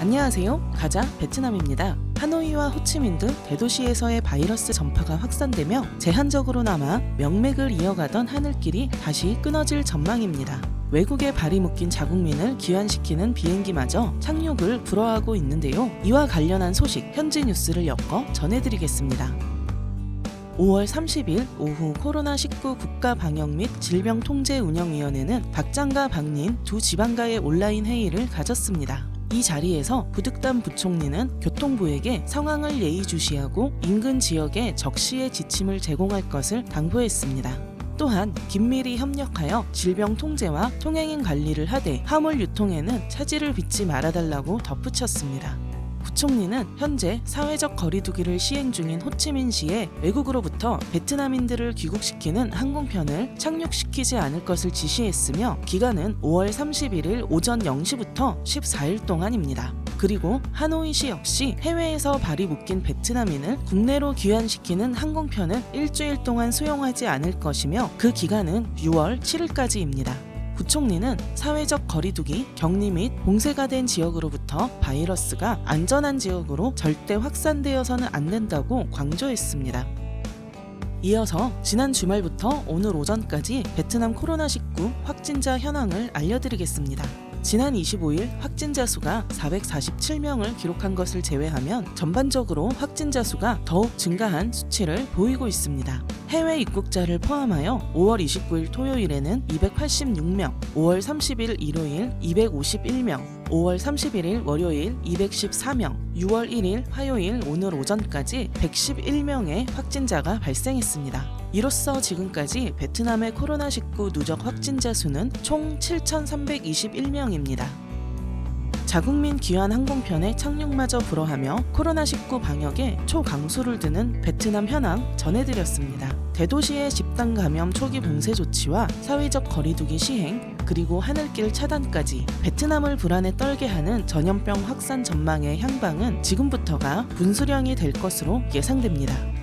안녕하세요. 가자 베트남입니다. 하노이와 호치민 등 대도시에서의 바이러스 전파가 확산되며 제한적으로나마 명맥을 이어가던 하늘길이 다시 끊어질 전망입니다. 외국에 발이 묶인 자국민을 귀환시키는 비행기마저 착륙을 불허하고 있는데요. 이와 관련한 소식 현지 뉴스를 엮어 전해드리겠습니다. 5월 30일 오후 코로나19 국가 방역 및 질병통제운영위원회는 박장과 박린 두 지방가의 온라인 회의를 가졌습니다. 이 자리에서 부득담 부총리는 교통부에게 상황을 예의주시하고 인근 지역에 적시의 지침을 제공할 것을 당부했습니다. 또한 긴밀히 협력하여 질병 통제와 통행인 관리를 하되 화물 유통에는 차질을 빚지 말아달라고 덧붙였습니다. 부총리는 현재 사회적 거리두기를 시행 중인 호치민시에 외국으로부터 베트남인들을 귀국시키는 항공편을 착륙시키지 않을 것을 지시했으며 기간은 5월 31일 오전 0시부터 14일 동안입니다. 그리고 하노이시 역시 해외에서 발이 묶인 베트남인을 국내로 귀환시키는 항공편을 일주일 동안 수용하지 않을 것이며 그 기간은 6월 7일까지입니다. 부총리는 사회적 거리두기, 격리 및 봉쇄가 된 지역으로부터 바이러스가 안전한 지역으로 절대 확산되어서는 안 된다고 강조했습니다. 이어서 지난 주말부터 오늘 오전까지 베트남 코로나19 확진자 현황을 알려드리겠습니다. 지난 25일 확진자 수가 447명을 기록한 것을 제외하면 전반적으로 확진자 수가 더욱 증가한 수치를 보이고 있습니다. 해외 입국자를 포함하여 5월 29일 토요일에는 286명, 5월 30일 일요일 251명, 5월 31일 월요일 214명, 6월 1일 화요일 오늘 오전까지 111명의 확진자가 발생했습니다. 이로써 지금까지 베트남의 코로나19 누적 확진자 수는 총 7,321명입니다. 자국민 귀환 항공편의 착륙마저 불허하며 코로나19 방역에 초강수를 두는 베트남 현황 전해드렸습니다. 대도시의 집단 감염 초기 봉쇄 조치와 사회적 거리두기 시행, 그리고 하늘길 차단까지 베트남을 불안에 떨게 하는 전염병 확산 전망의 향방은 지금부터가 분수령이 될 것으로 예상됩니다.